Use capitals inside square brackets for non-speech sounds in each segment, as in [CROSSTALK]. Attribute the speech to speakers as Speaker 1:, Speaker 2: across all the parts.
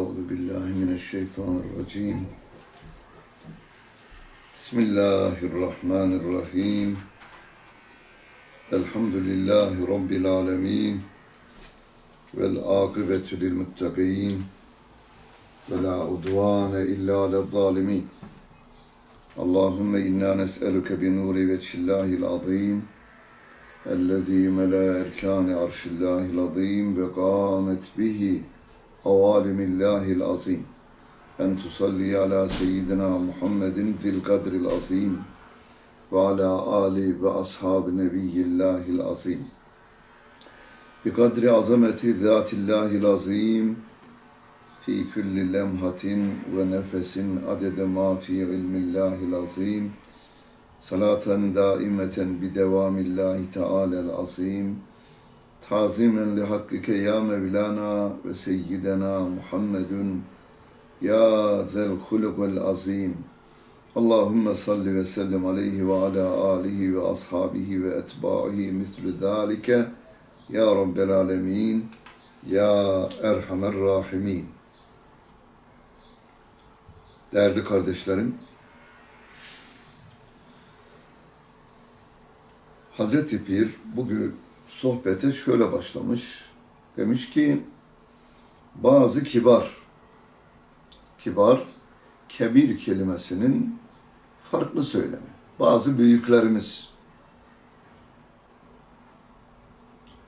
Speaker 1: أعوذ بالله من الشيطان الرجيم. بسم الله الرحمن الرحيم. الحمد لله رب العالمين والعاقبة للمتقين ولا عدوان إلا على الظالمين اللهم إنا نسألك بنور وجه الله العظيم الذي ملا أركان عرش الله العظيم وقامت به avalimillahil azim. En tusalli ala seyyidina Muhammedin fil kadril azim ve ala ali ve ashab-ı nebiyyillahil azim. Bi kadri azameti zatillahil azim fi kulli lemhatin ve nefesin adede ma fi ilmillahil azim. Salaten daimeten bi devamillahi teala'l azim tazimen li hakkike ya Mevlana ve Seyyidena Muhammedun ya zel hulukul azim. Allahümme salli ve sellem aleyhi ve ala alihi ve ashabihi ve etbaihi mislü zalike ya Rabbel alemin ya Erhamer Rahimin. Değerli kardeşlerim, Hazreti Pir bugün sohbete şöyle başlamış. Demiş ki bazı kibar, kibar, kebir kelimesinin farklı söylemi. Bazı büyüklerimiz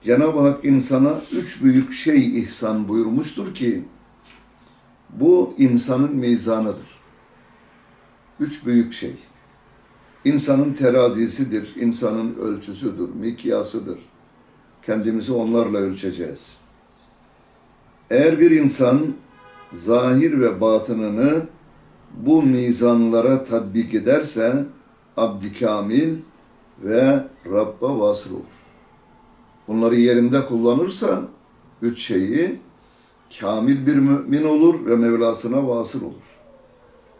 Speaker 1: Cenab-ı Hak insana üç büyük şey ihsan buyurmuştur ki bu insanın mizanıdır. Üç büyük şey. İnsanın terazisidir, insanın ölçüsüdür, mikyasıdır. Kendimizi onlarla ölçeceğiz. Eğer bir insan zahir ve batınını bu mizanlara tatbik ederse abdi kamil ve Rabb'a vasıl olur. Bunları yerinde kullanırsa üç şeyi kamil bir mümin olur ve Mevlasına vasıl olur.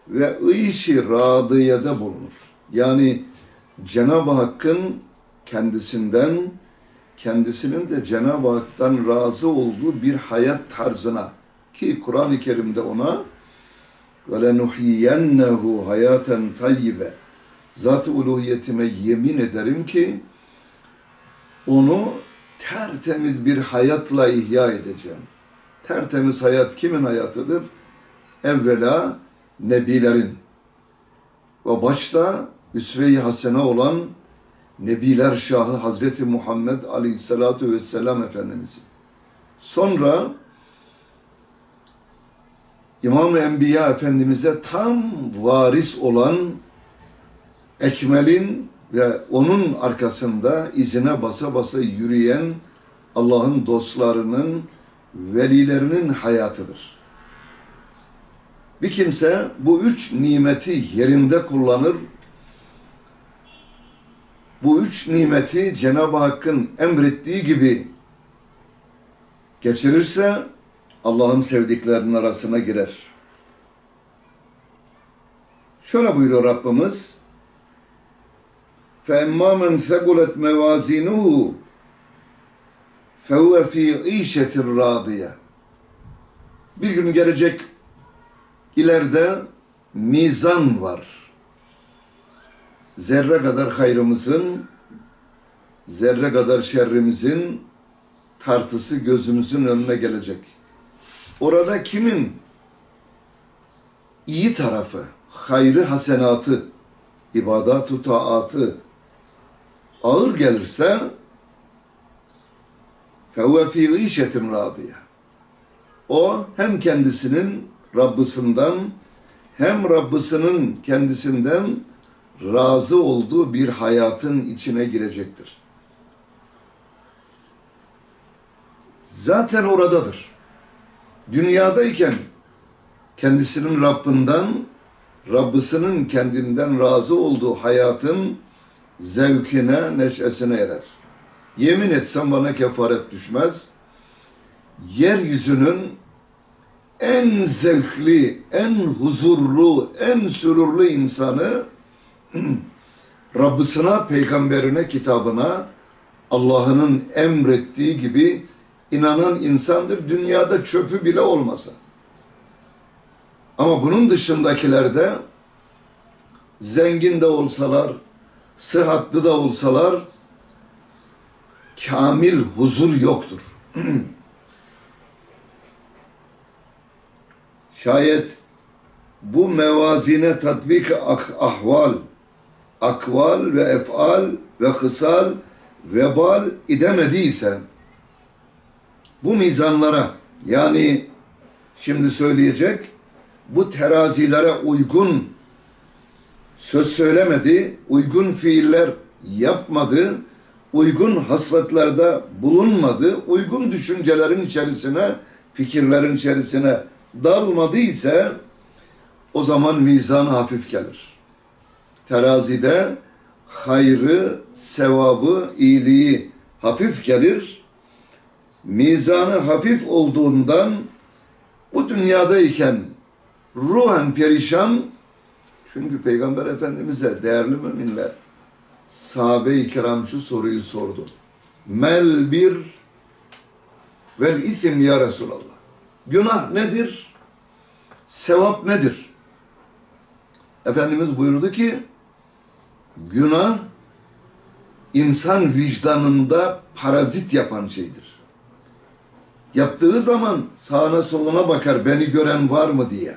Speaker 1: Ve işi radiyede bulunur. Yani Cenab-ı Hakk'ın kendisinden, kendisinin de Cenab-ı Hak'tan razı olduğu bir hayat tarzına ki Kur'an-ı Kerim'de ona وَلَنُحْيِيَنَّهُ hayaten tayyibe Zat-ı uluhiyetime yemin ederim ki onu tertemiz bir hayatla ihya edeceğim. Tertemiz hayat kimin hayatıdır? Evvela nebilerin ve başta üsve-i hasene olan Nebiler Şahı Hazreti Muhammed Aleyhisselatu Vesselam Efendimiz'i. Sonra İmam-ı Enbiya Efendimiz'e tam varis olan Ekmel'in ve onun arkasında izine basa basa yürüyen Allah'ın dostlarının, velilerinin hayatıdır. Bir kimse bu üç nimeti yerinde kullanır, bu üç nimeti Cenab-ı Hakk'ın emrettiği gibi geçirirse Allah'ın sevdiklerinin arasına girer. Şöyle buyuruyor Rabbimiz, فَاَمَّا مَنْ ثَقُلَتْ مَوَازِينُهُ فَهُوَ ف۪ي اِيشَةٍ رَاضِيَةٍ Bir gün gelecek ileride mizan var. Zerre kadar hayrımızın, zerre kadar şerrimizin tartısı gözümüzün önüne gelecek. Orada kimin iyi tarafı, hayrı hasenatı, ibadat-ı taatı ağır gelirse فَهُوَ ف۪ي غِيشَةٍ رَاضِيَةٍ O hem kendisinin Rabbisinden hem Rabbisinin kendisinden razı olduğu bir hayatın içine girecektir. Zaten oradadır. Dünyadayken kendisinin Rabbinden, Rabbisinin kendinden razı olduğu hayatın zevkine, neşesine erer. Yemin etsem bana kefaret düşmez. Yeryüzünün en zevkli, en huzurlu, en sürurlu insanı [CLEARS THROAT] Rabbisine, peygamberine, kitabına Allah'ının emrettiği gibi inanan insandır. Dünyada çöpü bile olmasa. Ama bunun dışındakilerde zengin de olsalar, sıhhatli de olsalar kamil huzur yoktur. [CLEARS THROAT] Şayet bu mevazine tatbik ak- ahval, akval ve efal ve hısal vebal idemediyse bu mizanlara yani şimdi söyleyecek bu terazilere uygun söz söylemedi, uygun fiiller yapmadı, uygun hasletlerde bulunmadı, uygun düşüncelerin içerisine, fikirlerin içerisine dalmadı ise o zaman mizan hafif gelir. Terazide hayrı, sevabı, iyiliği hafif gelir. Mizanı hafif olduğundan bu dünyadayken ruhen perişan çünkü Peygamber Efendimiz'e değerli müminler sahabe-i kiram şu soruyu sordu. Mel bir vel isim ya Resulallah. Günah nedir? Sevap nedir? Efendimiz buyurdu ki günah insan vicdanında parazit yapan şeydir. Yaptığı zaman sağına soluna bakar beni gören var mı diye.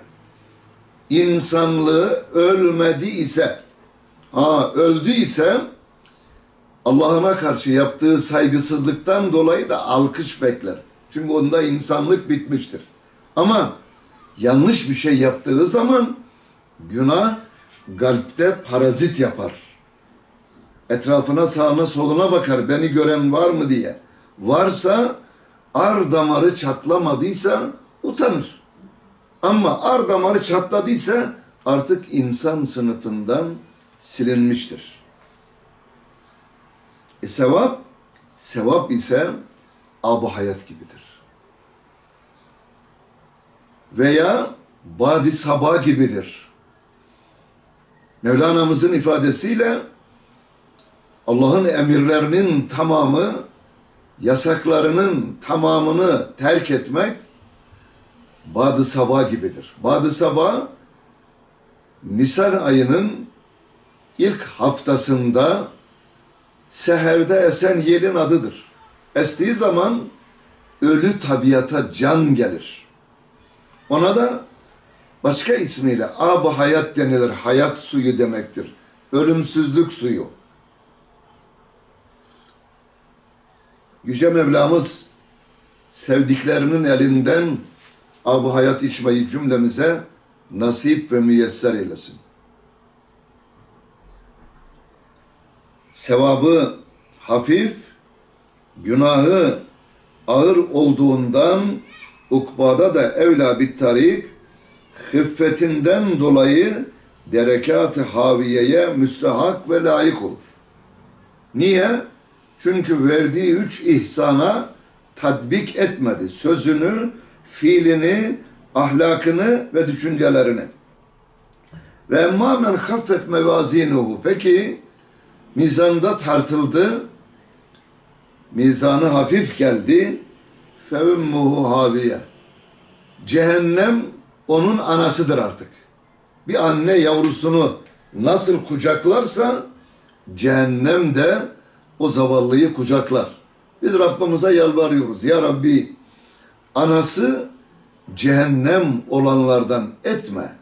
Speaker 1: İnsanlığı ölmedi ise ha öldü ise Allah'ına karşı yaptığı saygısızlıktan dolayı da alkış bekler. Çünkü onda insanlık bitmiştir. Ama yanlış bir şey yaptığı zaman günah kalpte parazit yapar. Etrafına sağına soluna bakar beni gören var mı diye. Varsa ar damarı çatlamadıysa utanır. Ama ar damarı çatladıysa artık insan sınıfından silinmiştir. E sevap, sevap ise abu hayat gibidir. Veya badi sabah gibidir. Mevlana'mızın ifadesiyle Allah'ın emirlerinin tamamı, yasaklarının tamamını terk etmek Badı Sabah gibidir. Badı Sabah Nisan ayının ilk haftasında seherde esen yelin adıdır. Estiği zaman ölü tabiata can gelir. Ona da başka ismiyle ab hayat denilir. Hayat suyu demektir. Ölümsüzlük suyu. Yüce Mevlamız sevdiklerinin elinden ab hayat içmeyi cümlemize nasip ve müyesser eylesin. Sevabı hafif, günahı ağır olduğundan ukbada da evla bit tarik hıffetinden dolayı derekat-ı haviyeye müstehak ve layık olur. Niye? Çünkü verdiği üç ihsana tatbik etmedi. Sözünü, fiilini, ahlakını ve düşüncelerini. Ve emma men haffet mevazinuhu. Peki mizanda tartıldı. Mizanı hafif geldi. Fevümmuhu haviye. Cehennem onun anasıdır artık. Bir anne yavrusunu nasıl kucaklarsa cehennem de o zavallıyı kucaklar. Biz Rabbimize yalvarıyoruz. Ya Rabbi anası cehennem olanlardan etme.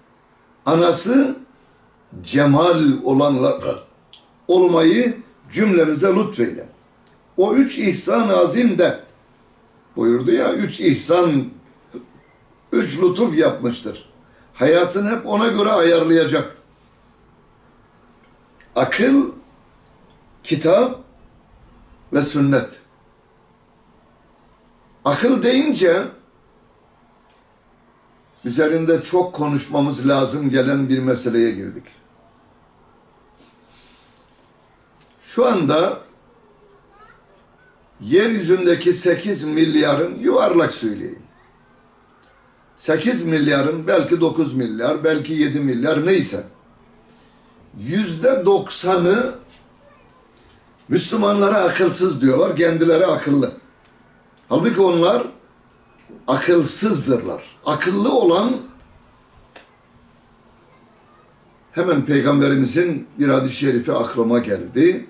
Speaker 1: Anası cemal olanlar olmayı cümlemize lütfeyle. O üç ihsan azim de buyurdu ya üç ihsan üç lütuf yapmıştır. Hayatını hep ona göre ayarlayacak. Akıl, kitap ve sünnet. Akıl deyince üzerinde çok konuşmamız lazım gelen bir meseleye girdik. Şu anda yeryüzündeki 8 milyarın yuvarlak söyleyeyim. 8 milyarın belki 9 milyar, belki 7 milyar neyse yüzde doksanı Müslümanlara akılsız diyorlar, kendileri akıllı. Halbuki onlar akılsızdırlar. Akıllı olan Hemen Peygamberimizin bir hadis-i şerifi aklıma geldi.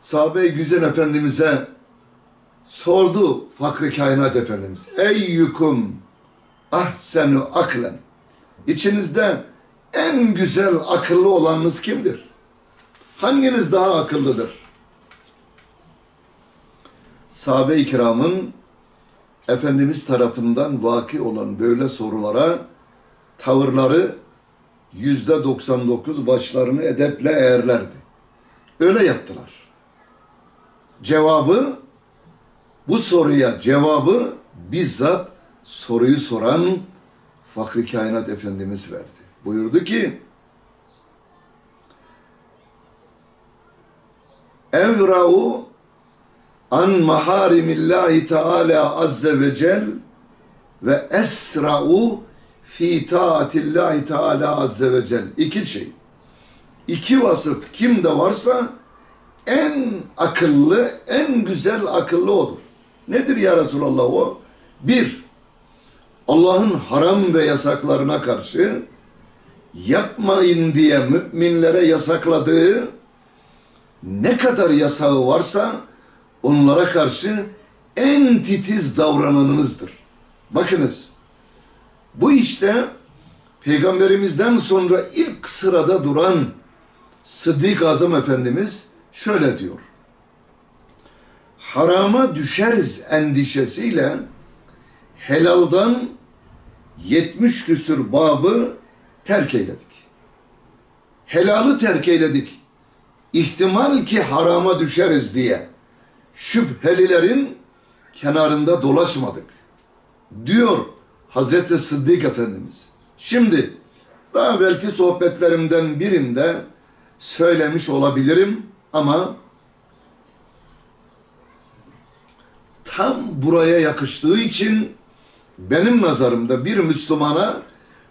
Speaker 1: Sahabe-i Güzel Efendimiz'e sordu Fakri Kainat Efendimiz. Eyyukum ahsenu aklen. İçinizde en güzel akıllı olanınız kimdir? Hanginiz daha akıllıdır? Sahabe-i kiramın Efendimiz tarafından vaki olan böyle sorulara tavırları yüzde 99 başlarını edeple eğerlerdi. Öyle yaptılar. Cevabı bu soruya cevabı bizzat soruyu soran Fakri Kainat Efendimiz verdi. Buyurdu ki Evra'u an maharimillahi teala azze ve cel ve esra'u fi taatillahi teala azze ve cel. İki şey. İki vasıf kimde varsa en akıllı, en güzel akıllı odur. Nedir ya Resulallah o? Bir, Allah'ın haram ve yasaklarına karşı yapmayın diye müminlere yasakladığı ne kadar yasağı varsa onlara karşı en titiz davrananınızdır. Bakınız, bu işte Peygamberimizden sonra ilk sırada duran Sıddık Azam Efendimiz şöyle diyor. Harama düşeriz endişesiyle helaldan 70 küsür babı terk eyledik. Helalı terk eyledik. İhtimal ki harama düşeriz diye şüphelilerin kenarında dolaşmadık. Diyor Hazreti Sıddık Efendimiz. Şimdi daha belki sohbetlerimden birinde söylemiş olabilirim ama tam buraya yakıştığı için benim nazarımda bir Müslümana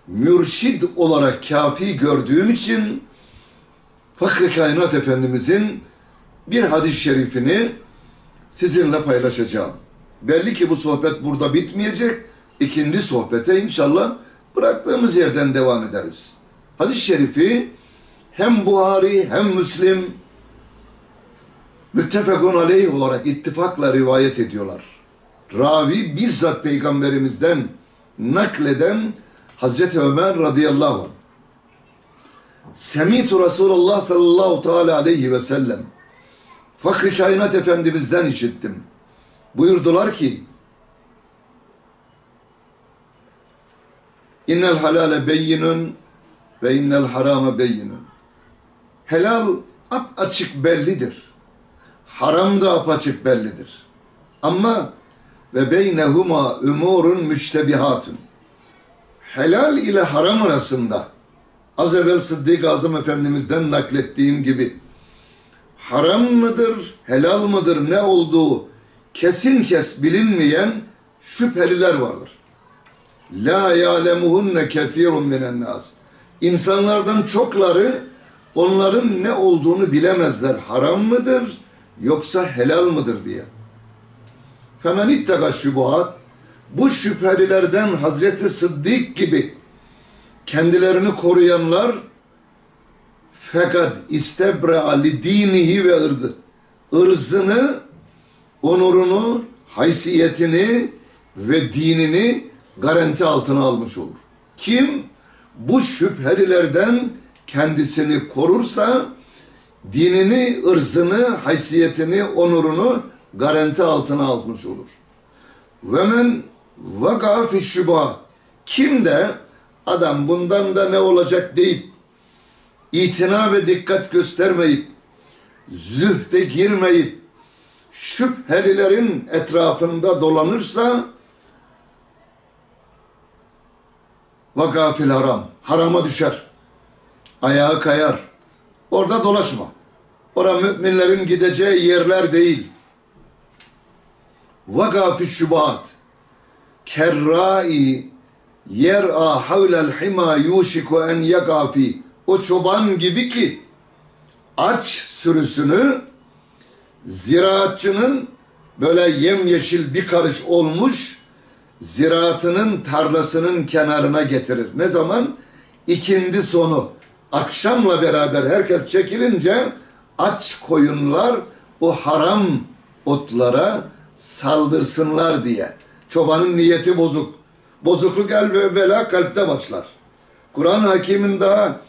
Speaker 1: mürşid olarak kafi gördüğüm için Fakri Kainat Efendimizin bir hadis-i şerifini sizinle paylaşacağım. Belli ki bu sohbet burada bitmeyecek. İkinci sohbete inşallah bıraktığımız yerden devam ederiz. Hadis-i şerifi hem Buhari hem Müslim müttefekun aleyh olarak ittifakla rivayet ediyorlar. Ravi bizzat peygamberimizden nakleden Hazreti Ömer radıyallahu anh. Semitu Resulullah sallallahu teala aleyhi ve sellem Fakri Kainat Efendimiz'den işittim. Buyurdular ki İnnel halale beyinun ve innel harame beyinun. Helal ap açık bellidir. Haram da ap açık bellidir. Ama ve beynehuma umurun müçtebihatun. Helal ile haram arasında az evvel Sıddık Azam Efendimiz'den naklettiğim gibi haram mıdır, helal mıdır, ne olduğu kesin kes bilinmeyen şüpheliler vardır. La ya'lemuhunne kethirun minen nas. İnsanlardan çokları onların ne olduğunu bilemezler. Haram mıdır yoksa helal mıdır diye. Femen ittega şubuhat bu şüphelilerden Hazreti Sıddık gibi kendilerini koruyanlar fakat istebre ali dinihi ve ırdı. ırzını, onurunu, haysiyetini ve dinini garanti altına almış olur. Kim bu şüphelilerden kendisini korursa dinini, ırzını, haysiyetini, onurunu garanti altına almış olur. Ve men vaka fi şübhat. Kim de adam bundan da ne olacak deyip itina ve dikkat göstermeyip zühde girmeyip şüphelilerin etrafında dolanırsa vakafil haram. Harama düşer. Ayağı kayar. Orada dolaşma. Ora müminlerin gideceği yerler değil. Vakafil şubat. Kerrai yer'a havlel hima yuşiku en yagafi. O çoban gibi ki aç sürüsünü ziraatçının böyle yemyeşil bir karış olmuş ziraatının tarlasının kenarına getirir. Ne zaman? ikindi sonu akşamla beraber herkes çekilince aç koyunlar o haram otlara saldırsınlar diye. Çobanın niyeti bozuk. Bozukluk el ve vela kalpte başlar. Kur'an Hakim'in daha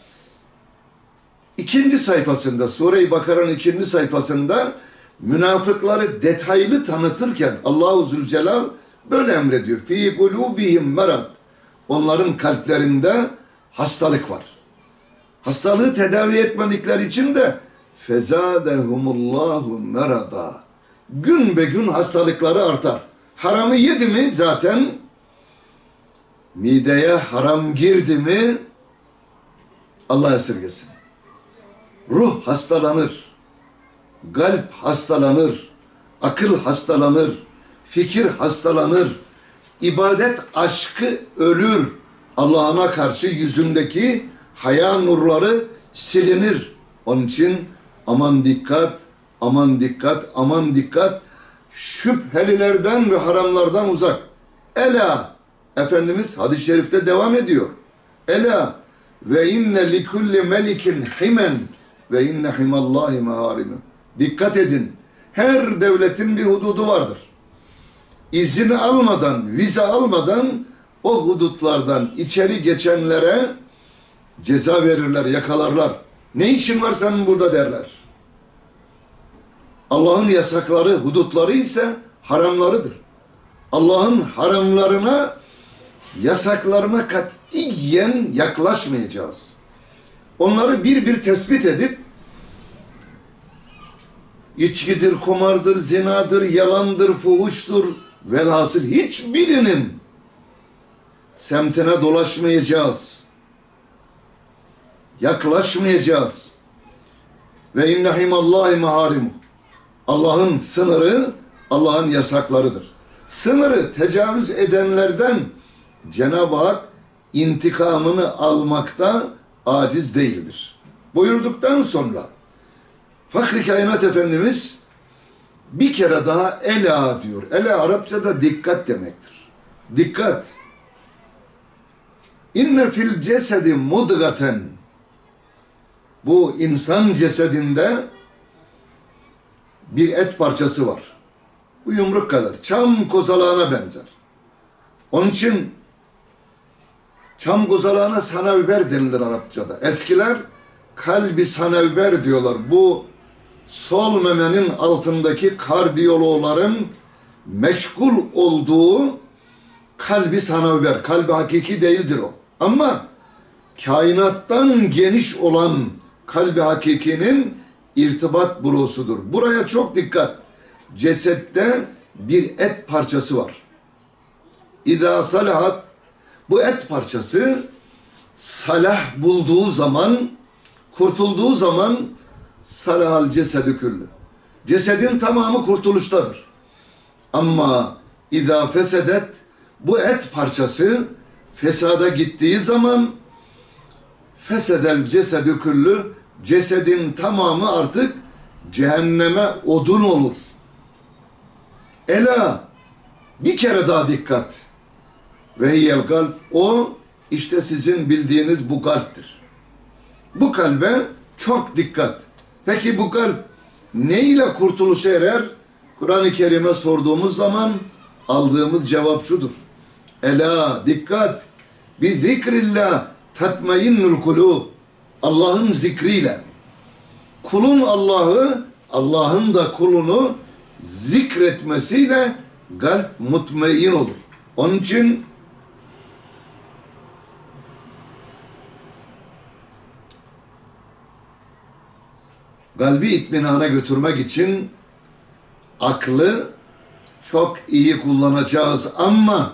Speaker 1: ikinci sayfasında, Sure-i Bakara'nın ikinci sayfasında münafıkları detaylı tanıtırken Allahu Zülcelal böyle emrediyor. Fi kulubihim merad. Onların kalplerinde hastalık var. Hastalığı tedavi etmedikleri için de fezadehumullahu merada. Gün be gün hastalıkları artar. Haramı yedi mi zaten mideye haram girdi mi Allah esirgesin. Ruh hastalanır. Kalp hastalanır. Akıl hastalanır. Fikir hastalanır. İbadet aşkı ölür. Allah'ına karşı yüzündeki haya nurları silinir. Onun için aman dikkat, aman dikkat, aman dikkat. Şüphelilerden ve haramlardan uzak. Ela Efendimiz hadis-i şerifte devam ediyor. Ela ve inne li kulli melikin himen ve inne himallahi maharime. Dikkat edin. Her devletin bir hududu vardır. İzin almadan, vize almadan o hudutlardan içeri geçenlere ceza verirler, yakalarlar. Ne işin var senin burada derler. Allah'ın yasakları, hudutları ise haramlarıdır. Allah'ın haramlarına, yasaklarına katiyen yaklaşmayacağız. Onları bir bir tespit edip içkidir, kumardır, zinadır, yalandır, fuhuştur, velhasıl hiçbirinin semtine dolaşmayacağız. Yaklaşmayacağız. Ve innehimallahi maharimu. Allah'ın sınırı, Allah'ın yasaklarıdır. Sınırı tecavüz edenlerden Cenab-ı Hak intikamını almakta aciz değildir. Buyurduktan sonra Fakri Kainat Efendimiz bir kere daha ela diyor. Ela Arapçada dikkat demektir. Dikkat. İnne fil cesedi mudgaten. Bu insan cesedinde bir et parçası var. Bu yumruk kadar. Çam kozalağına benzer. Onun için çam kozalağına sanabiber denilir Arapçada. Eskiler kalbi sanabiber diyorlar. Bu sol memenin altındaki kardiyologların meşgul olduğu kalbi sanabiber. Kalbi hakiki değildir o. Ama kainattan geniş olan kalbi hakikinin irtibat burusudur. Buraya çok dikkat. Cesette bir et parçası var. İza salahat bu et parçası salah bulduğu zaman kurtulduğu zaman salahal cesedü küllü. Cesedin tamamı kurtuluştadır. Ama izâ fesedet bu et parçası fesada gittiği zaman fesedel cesedü küllü cesedin tamamı artık cehenneme odun olur. Ela bir kere daha dikkat. Ve hiyel kalp o işte sizin bildiğiniz bu kalptir. Bu kalbe çok dikkat. Peki bu kalp ne ile kurtuluşa erer? Kur'an-ı Kerim'e sorduğumuz zaman aldığımız cevap şudur. Ela dikkat. Bi zikrillah tatmainnul kulub. Allah'ın zikriyle. Kulun Allah'ı, Allah'ın da kulunu zikretmesiyle kalp mutmain olur. Onun için kalbi itminana götürmek için aklı çok iyi kullanacağız ama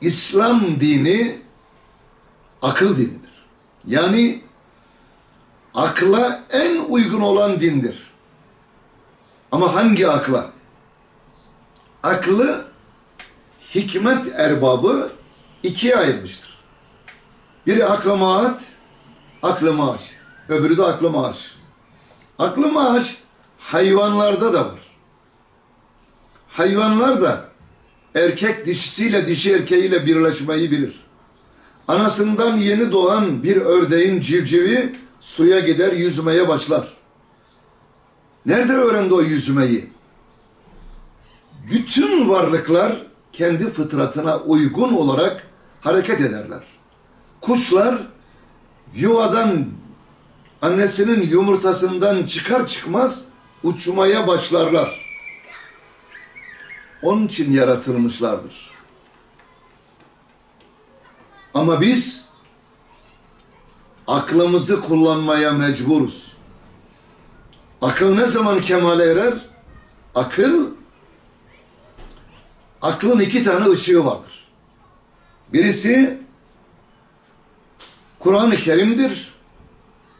Speaker 1: İslam dini akıl dinidir. Yani akla en uygun olan dindir. Ama hangi akla? Aklı hikmet erbabı ikiye ayırmıştır. Biri akla maat, aklı maaş. Öbürü de aklı maaş. Aklı maaş hayvanlarda da var. Hayvanlar da erkek dişisiyle dişi erkeğiyle birleşmeyi bilir. Anasından yeni doğan bir ördeğin civcivi suya gider yüzmeye başlar. Nerede öğrendi o yüzmeyi? Bütün varlıklar kendi fıtratına uygun olarak hareket ederler. Kuşlar yuvadan annesinin yumurtasından çıkar çıkmaz uçmaya başlarlar. Onun için yaratılmışlardır. Ama biz aklımızı kullanmaya mecburuz. Akıl ne zaman kemale erer? Akıl aklın iki tane ışığı vardır. Birisi Kur'an-ı Kerim'dir.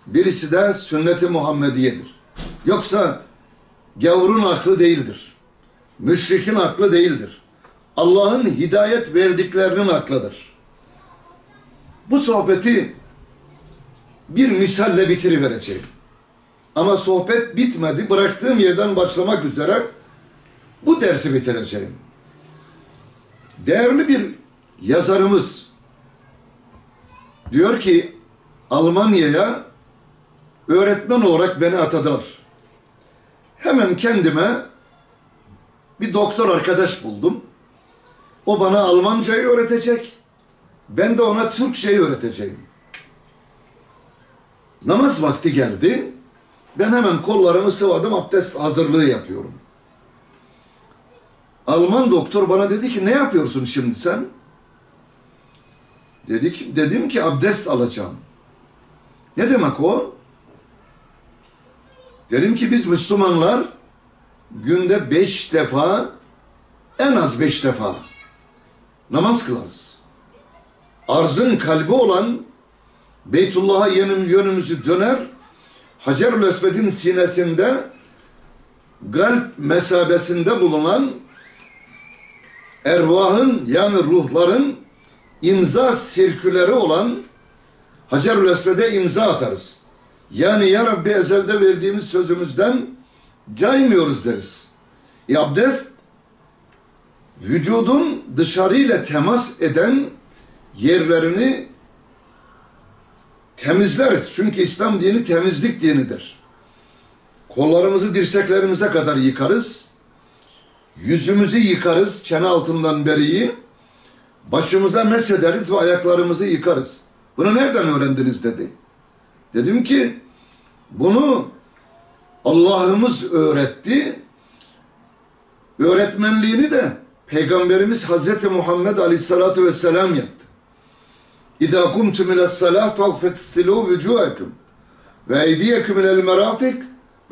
Speaker 1: Birisi de sünnet-i Muhammediye'dir. Yoksa gavurun aklı değildir. Müşrikin aklı değildir. Allah'ın hidayet verdiklerinin aklıdır. Bu sohbeti bir misalle bitirivereceğim. Ama sohbet bitmedi. Bıraktığım yerden başlamak üzere bu dersi bitireceğim. Değerli bir yazarımız diyor ki Almanya'ya öğretmen olarak beni atadılar. Hemen kendime bir doktor arkadaş buldum. O bana Almancayı öğretecek. Ben de ona Türkçeyi öğreteceğim. Namaz vakti geldi. Ben hemen kollarımı sıvadım, abdest hazırlığı yapıyorum. Alman doktor bana dedi ki ne yapıyorsun şimdi sen? Dedik, dedim ki abdest alacağım. Ne demek o? Dedim ki biz Müslümanlar günde beş defa en az beş defa namaz kılarız. Arzın kalbi olan Beytullah'a yönüm, yönümüzü döner, Hacer-ül Esved'in sinesinde kalp mesabesinde bulunan ervahın yani ruhların imza sirküleri olan Hacer-ül Esved'e imza atarız. Yani ya Rabbi ezelde verdiğimiz sözümüzden caymıyoruz deriz. E abdest vücudun dışarıyla temas eden yerlerini temizleriz. Çünkü İslam dini temizlik dinidir. Kollarımızı dirseklerimize kadar yıkarız. Yüzümüzü yıkarız çene altından beriyi. Başımıza mesederiz ve ayaklarımızı yıkarız. Bunu nereden öğrendiniz dedi. Dedim ki bunu Allah'ımız öğretti. Öğretmenliğini de Peygamberimiz Hazreti Muhammed Aleyhisselatü Vesselam yaptı. İzâ kumtum ile's-salâh fagfetsilû vücûekum ve eydiyeküm ilel merafik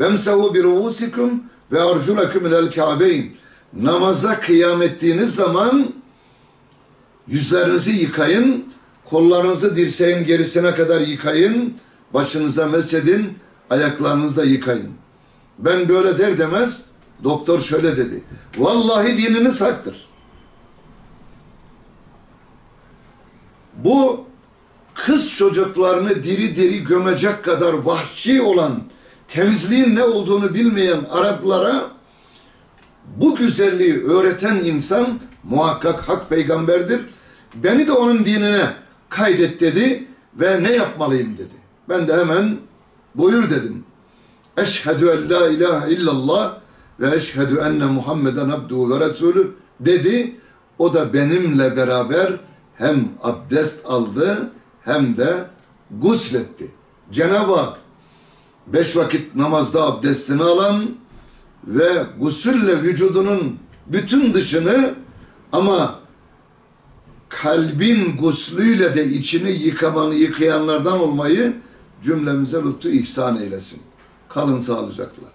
Speaker 1: vemsehû bi ruûsikum ve arculeküm ilel kâbeyn. Namaza kıyam ettiğiniz zaman yüzlerinizi yıkayın, kollarınızı dirseğin gerisine kadar yıkayın, başınıza mesedin, ayaklarınızı da yıkayın. Ben böyle der demez doktor şöyle dedi. Vallahi dinini saktır. Bu kız çocuklarını diri diri gömecek kadar vahşi olan, temizliğin ne olduğunu bilmeyen Araplara bu güzelliği öğreten insan muhakkak hak peygamberdir. Beni de onun dinine kaydet dedi ve ne yapmalıyım dedi. Ben de hemen buyur dedim. Eşhedü en la ilahe illallah ve eşhedü enne Muhammeden abduhu ve resulü dedi. O da benimle beraber hem abdest aldı hem de gusletti. Cenab-ı Hak beş vakit namazda abdestini alan ve gusülle vücudunun bütün dışını ama kalbin guslüyle de içini yıkamanı yıkayanlardan olmayı cümlemize lütfu ihsan eylesin. Kalın sağlıcakla.